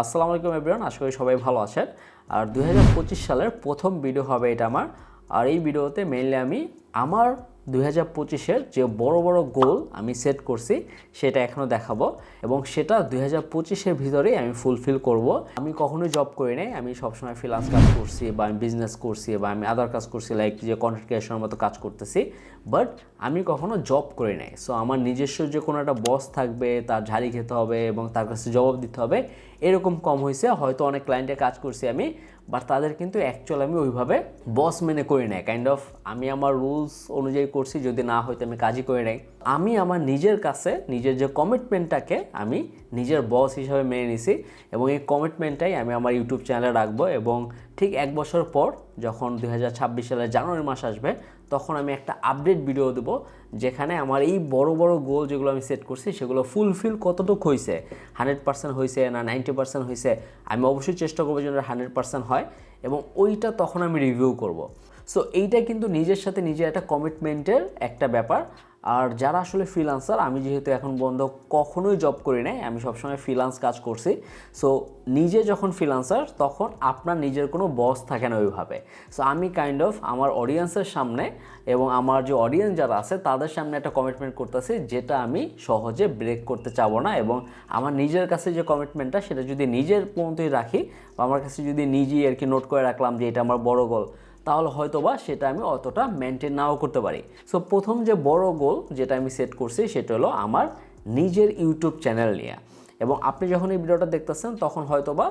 আসসালামু আলাইকুম এভরিওয়ান আশা করি সবাই ভালো আছেন। আর দুই হাজার পঁচিশ সালের প্রথম ভিডিও হবে এটা আমার। আর এই ভিডিওতে মেইনলি আমি আমার দুই হাজার পঁচিশের যে বড় বড় গোল আমি সেট করছি, সেটা এখনও দেখাবো এবং সেটা দুই হাজার পঁচিশের ভিতরেই আমি ফুলফিল করব। আমি কখনোই জব করি নাই, আমি সবসময় ফ্রিলান্স কাজ করছি বা আমি বিজনেস করছি বা আমি আদার কাজ করছি লাইক যে কন্টেন্ট ক্রিয়েশনের মতো কাজ করতেছি বাট আমি কখনো জব করি নাই। সো আমার নিজস্ব যে কোনো একটা বস থাকবে, তার ঝাড়ি খেতে হবে এবং তার কাছে জবাব দিতে হবে, এরকম কম হয়েছে হয়তো অনেক ক্লায়েন্টে কাজ করছি আমি বাট তাদের কিন্তু অ্যাকচুয়াল আমি ওইভাবে বস মেনে করি নাই। কাইন্ড অফ আমি আমার রুলস অনুযায়ী করছি, যদি না হয়তো আমি কাজই করে নেই। আমি আমার নিজের কাছে, নিজের যে কমিটমেন্টটাকে আমি নিজের বস হিসাবে মেনে নিছি এবং এই কমিটমেন্টটাই আমি আমার ইউটিউব চ্যানেলে রাখব এবং ঠিক এক বছর পর যখন দুই হাজার ছাব্বিশ সালের জানুয়ারি মাস আসবে, তখন আমি একটা আপডেট ভিডিও দেবো, যেখানে আমার এই বড় বড় গোল যেগুলো আমি সেট করছি, সেগুলো ফুলফিল কতটুকু হয়েছে হান্ড্রেড পার্সেন্ট হয়েছে না নাইনটি পার্সেন্ট হয়েছে আমি অবশ্যই চেষ্টা করব যেন হান্ড্রেড পার্সেন্ট হয়, এবং ওইটা তখন আমি রিভিউ করব। সো এইটা কিন্তু নিজের সাথে নিজের একটা কমিটমেন্টের একটা ব্যাপার। আর যারা আসলে ফ্রিলান্সার আমি যেহেতু এখন বন্ধ কখনোই জব করি নাই, আমি সবসময় ফ্রিলান্স কাজ করছি। সো নিজে যখন ফ্রিলান্সার তখন আপনার নিজের কোনো বস থাকে না ওইভাবে। সো আমি কাইন্ড অফ আমার অডিয়েন্সের সামনে এবং আমার যে অডিয়েন্স যারা আছে, তাদের সামনে একটা কমিটমেন্ট করতেছি, যেটা আমি সহজে ব্রেক করতে চাবো না এবং আমার নিজের কাছে যে কমিটমেন্টটা সেটা যদি নিজের পর্যন্তই রাখি, বা আমার কাছে যদি নিজেই আর কি নোট করে রাখলাম যে এটা আমার বড় গোল তাহলে হয়তো বা সেটা আমি অতটা মেনটেন নাও করতে পারি। সো প্রথম যে বড় গোল যেটা আমি সেট করছি সেটা হলো আমার নিজের ইউটিউব চ্যানেল নিয়ে। এবং আপনি যখন এই ভিডিওটা দেখতেছেন, তখন হয়তো বা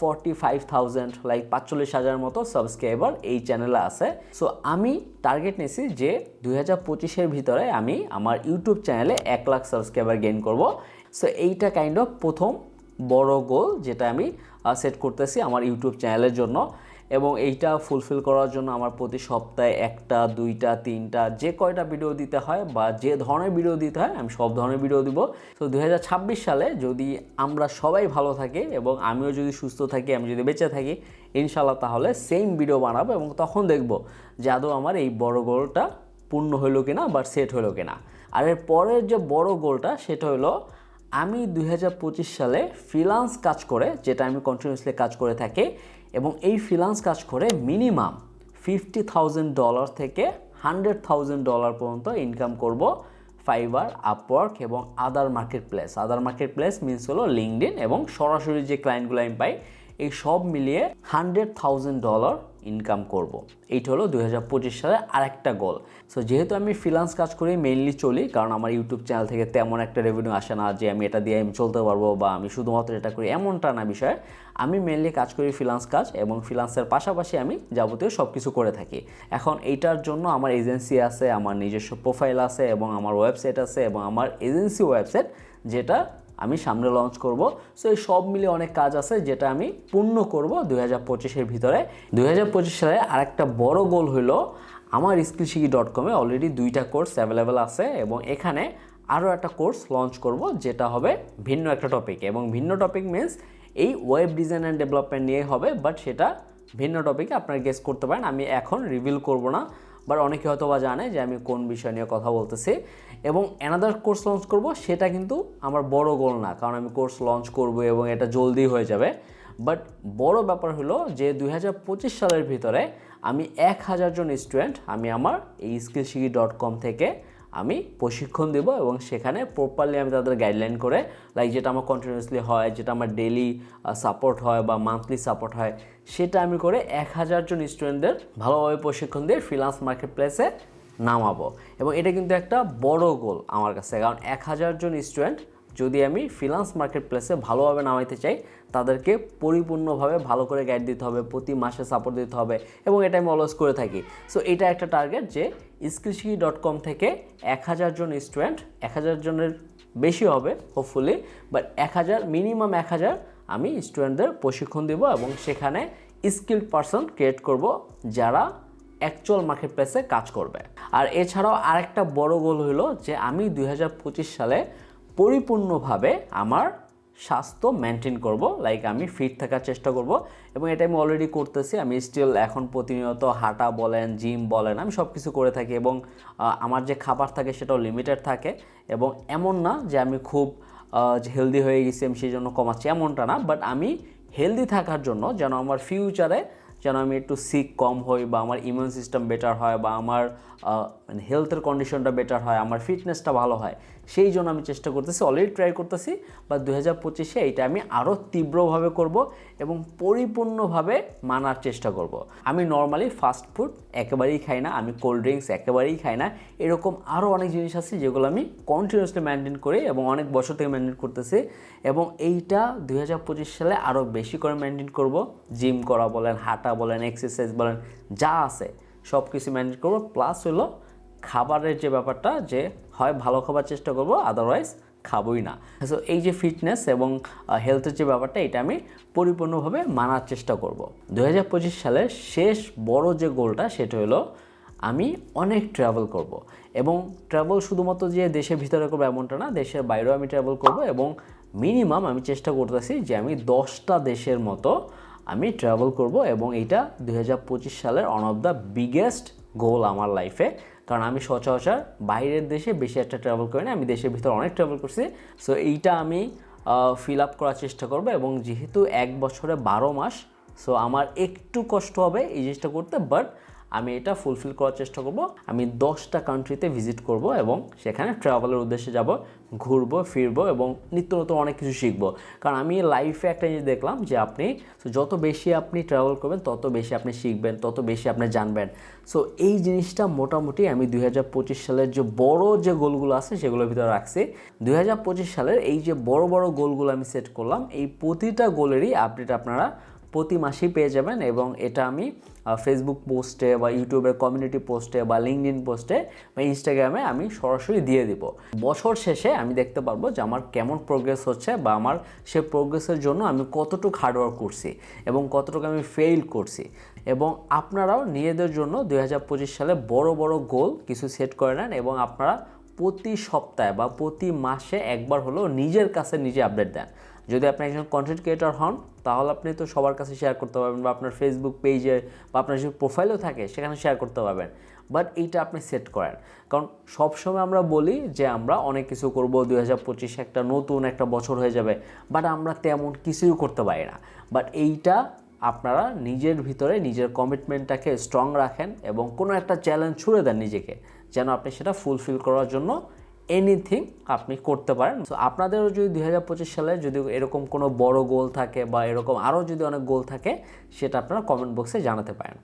ফর্টি ফাইভ থাউজেন্ড লাইক পাঁচচল্লিশ হাজার মতো সাবস্ক্রাইবার এই চ্যানেলে আছে। সো আমি টার্গেট নিয়েছি যে দুই হাজার পঁচিশের ভিতরে আমি আমার ইউটিউব চ্যানেলে এক লাখ সাবস্ক্রাইবার গেইন করব। সো এইটা কাইন্ড অফ প্রথম বড় গোল যেটা আমি সেট করতেছি আমার ইউটিউব চ্যানেলের জন্য। এবং এইটা ফুলফিল করার জন্য আমার প্রতি সপ্তাহে একটা, দুইটা, তিনটা, যে কয়টা ভিডিও দিতে হয় বা যে ধরনের ভিডিও দিতে হয়, আমি সব ধরনের ভিডিও দিব। তো দু হাজার ছাব্বিশ সালে যদি আমরা সবাই ভালো থাকি এবং আমিও যদি সুস্থ থাকি, আমি যদি বেঁচে থাকি ইনশাল্লাহ তাহলে সেম ভিডিও বানাবো এবং তখন দেখব যে আদৌ আমার এই বড় গোলটা পূর্ণ হলো কিনা বা সেট হলো কিনা। আর এর পরের যে বড় গোলটা সেটা হলো আমি দু হাজার পঁচিশ সালে ফ্রিলান্স কাজ করে, যেটা আমি কন্টিনিউসলি কাজ করে থাকি এবং এই ফ্রিলান্স কাজ করে মিনিমাম ফিফটি থাউজেন্ড ডলার থেকে হান্ড্রেড থাউজেন্ড ডলার পর্যন্ত ইনকাম করব ফাইবার আপওয়ার্ক এবং other market place other market place means হলো লিঙ্কডিন এবং সরাসরি যে ক্লায়েন্টগুলো আমি পাই, এই সব মিলিয়ে হান্ড্রেড থাউজেন্ড ডলার ইনকাম করব। এইটা হলো দুই হাজার পঁচিশ সালের আরেকটা গোল সো যেহেতু আমি ফ্রিলান্স কাজ করে মেইনলি চলি, কারণ আমার ইউটিউব চ্যানেল থেকে তেমন একটা রেভিনিউ আসে না যে আমি এটা দিয়ে আমি চলতে পারব বা আমি শুধুমাত্র এটা করি, এমনটা না বিষয়। আমি মেইনলি কাজ করি ফ্রিলান্স কাজ এবং ফ্রিলান্সের পাশাপাশি আমি যাবতীয় সব কিছু করে থাকি। এখন এইটার জন্য আমার এজেন্সি আছে, আমার নিজস্ব প্রোফাইল আছে এবং আমার ওয়েবসাইট আছে এবং আমার এজেন্সি ওয়েবসাইট যেটা আমি সামনে লঞ্চ করব। সো এই সব মিলে অনেক কাজ আছে যেটা আমি পূর্ণ করব দুই হাজার পঁচিশের ভিতরে। দুই হাজার পঁচিশ সালে আরেকটা বড় গোল হলো আমার স্কিলশিকি ডট কমে অলরেডি দুইটা কোর্স অ্যাভেলেবেল আছে এবং এখানে আরও একটা কোর্স লঞ্চ করব যেটা হবে ভিন্ন একটা টপিক এবং ভিন্ন টপিক মিনস এই ওয়েব ডিজাইন অ্যান্ড ডেভেলপমেন্ট নিয়ে হবে বাট সেটা ভিন্ন টপিকে আপনারা গেস করতে পারেন। আমি এখন রিভিল করব না। বাট অনেকে হয়তো বা জানে যে আমি কোন বিষয় নিয়ে কথা বলতেছি। এবং অ্যানাদার কোর্স লঞ্চ করব, সেটা কিন্তু আমার বড় গোল না, কারণ আমি কোর্স লঞ্চ করব এবং এটা জলদি হয়ে যাবে। বাট বড় ব্যাপার হলো যে দুই হাজার পঁচিশ সালের ভিতরে আমি এক হাজার জন স্টুডেন্ট আমি আমার এই স্কিলশিকি ডট কম থেকে আমি প্রশিক্ষণ দেব এবং সেখানে প্রপারলি আমি তাদের গাইডলাইন করে লাইক যেটা আমার কন্টিনিউসলি হয়, যেটা আমার ডেলি সাপোর্ট হয় বা মান্থলি সাপোর্ট হয় সেটা আমি করে এক হাজার জন স্টুডেন্টদের ভালোভাবে প্রশিক্ষণ দিয়ে ফ্রিলান্স মার্কেট প্লেসে নামাবো। এবং এটা কিন্তু একটা বড় গোল আমার কাছে। কারণ এক হাজার জন স্টুডেন্ট যদি আমি ফিনান্স মার্কেট প্লেসে ভালোভাবে নামাইতে চাই, তাদেরকে পরিপূর্ণভাবে ভালো করে গাইড দিতে হবে, প্রতি মাসে সাপোর্ট দিতে হবে এবং এটা আমি অলওয়েজ করে থাকি। সো এটা একটা টার্গেট যে স্কিলশিকি ডট কম থেকে এক হাজার জন স্টুডেন্ট এক হাজার জনের বেশি হবে হোপফুলি বাট এক হাজার মিনিমাম এক হাজার আমি স্টুডেন্টদের প্রশিক্ষণ দেবো এবং সেখানে স্কিল্ড পারসন ক্রিয়েট করব যারা অ্যাকচুয়াল মার্কেট প্লেসে কাজ করবে। আর এছাড়াও আরেকটা বড় গোল হলো যে আমি দুই হাজার পঁচিশ সালে পরিপূর্ণভাবে আমার স্বাস্থ্য মেনটেন করব লাইক আমি ফিট থাকার চেষ্টা করব এবং এটা আমি অলরেডি করতেছি, আমি স্টিল এখন প্রতিনিয়ত হাঁটা বলেন জিম বলেন, আমি সব কিছু করে থাকি এবং আমার যে খাবার থাকে সেটাও লিমিটেড থাকে এবং এমন না যে আমি খুব যে হেলদি হয়ে গেছি আমি সেই জন্য কমাচ্ছি, এমনটা না। বাট আমি হেলদি থাকার জন্য যেন আমার ফিউচারে যেন আমি একটু সিক কম হই বা আমার ইমিউন সিস্টেম বেটার হয় বা আমার মানে হেলথের কন্ডিশনটা বেটার হয়, আমার ফিটনেসটা ভালো হয়, সেই জন্য আমি চেষ্টা করতেছি অলরেডি ট্রাই করতেছি বা দু হাজার পঁচিশে এইটা আমি আরও তীব্রভাবে করব এবং পরিপূর্ণভাবে মানার চেষ্টা করব। আমি নর্মালি ফাস্ট ফুড একেবারেই খাই না, আমি কোল্ড ড্রিঙ্কস একেবারেই খাই না, এরকম আরও অনেক জিনিস আছে যেগুলো আমি কন্টিনিউসলি মেনটেন করি এবং অনেক বছর থেকে মেনটেন করতেছি এবং এইটা দু হাজার পঁচিশ সালে আরও বেশি করে মেনটেন করব জিম করা বলেন, হাঁটা বলেন এক্সারসাইজ বলেন, যা আছে সব কিছু ম্যানেজ করব প্লাস হলো খাবারের যে ব্যাপারটা যে হয় ভালো খাবার চেষ্টা করব আদারওয়াইজ খাবই না। সো এই যে ফিটনেস এবং হেলথের যে ব্যাপারটা, এটা আমি পরিপূর্ণভাবে মানার চেষ্টা করব। দু সালের শেষ বড় যে গোলটা সেটা হলো আমি অনেক ট্রাভেল করব। এবং ট্রাভেল শুধুমাত্র যে দেশের ভিতরে করব এমনটা না, দেশের বাইরেও আমি ট্রাভেল করব এবং মিনিমাম আমি চেষ্টা করতেছি যে আমি দশটা দেশের মতো আমি ট্রাভেল করব এবং এটা দু হাজার পঁচিশ সালের one of the biggest goal আমার লাইফে কারণ আমি সচরাচর বাইরের দেশে বেশি একটা ট্রাভেল করি না, আমি দেশের ভিতরে অনেক ট্রাভেল করছি। সো এইটা আমি ফিল আপ করার চেষ্টা করব এবং যেহেতু এক বছরে বারো মাস সো আমার একটু কষ্ট হবে এই জিনিসটা করতে বাট আমি এটা ফুলফিল করার চেষ্টা করব। আমি দশটা কান্ট্রিতে ভিজিট করব এবং সেখানে ট্রাভেলের উদ্দেশ্যে যাব, ঘুরবো, ফিরবো এবং নিত্য নতুন অনেক কিছু শিখব। কারণ আমি লাইফে একটা জিনিস দেখলাম যে আপনি যত বেশি আপনি ট্রাভেল করবেন, তত বেশি আপনি শিখবেন, তত বেশি আপনি জানবেন। সো এই জিনিসটা মোটামুটি আমি দুই হাজার পঁচিশ সালের যে বড় যে গোলগুলো আছে, সেগুলোর ভিতরে রাখছি। দুই হাজার পঁচিশ সালের এই যে বড় বড় গোলগুলো আমি সেট করলাম, এই প্রতিটা গোলেরই আপডেট আপনারা প্রতি মাসেই পেয়ে যাবেন এবং এটা আমি ফেসবুক পোস্টে বা ইউটিউবের কমিউনিটি পোস্টে বা লিঙ্কডিন পোস্টে বা ইনস্টাগ্রামে আমি সরাসরি দিয়ে দিব। বছর শেষে আমি দেখতে পারব যে আমার কেমন প্রোগ্রেস হচ্ছে বা আমার সে প্রোগ্রেসের জন্য আমি কতটুকু হার্ডওয়ার্ক করছি এবং কতটুকু আমি ফেইল করছি। এবং আপনারাও নিজেদের জন্য দু হাজার পঁচিশ সালে বড় বড় গোল কিছু সেট করে নেন এবং আপনারা প্রতি সপ্তাহে বা প্রতি মাসে একবার হলেও নিজের কাছে নিজে আপডেট দেন। যদি আপনি একজন কন্টেন্ট ক্রিয়েটর হন, তাহলে আপনি তো সবার কাছে শেয়ার করতে পারবেন বা আপনার ফেসবুক পেজে বা আপনার যে প্রোফাইলও থাকে, সেখানে শেয়ার করতে পারবেন। বাট এইটা আপনি সেট করেন। কারণ সবসময় আমরা বলি যে আমরা অনেক কিছু করব, দুই হাজার পঁচিশে একটা নতুন একটা বছর হয়ে যাবে বাট আমরা তেমন কিছুই করতে পারি না। বাট এইটা আপনারা নিজের ভিতরে নিজের কমিটমেন্টটাকে স্ট্রং রাখেন এবং কোনো একটা চ্যালেঞ্জ ছুড়ে দেন নিজেকে, যেন আপনি সেটা ফুলফিল করার জন্য এনিথিং আপনি করতে পারেন। তো আপনাদেরও যদি দুই হাজার পঁচিশ সালে যদি এরকম কোনো বড় গোল থাকে বা এরকম আরও যদি অনেক গোল থাকে, সেটা আপনারা কমেন্ট বক্সে জানাতে পারেন।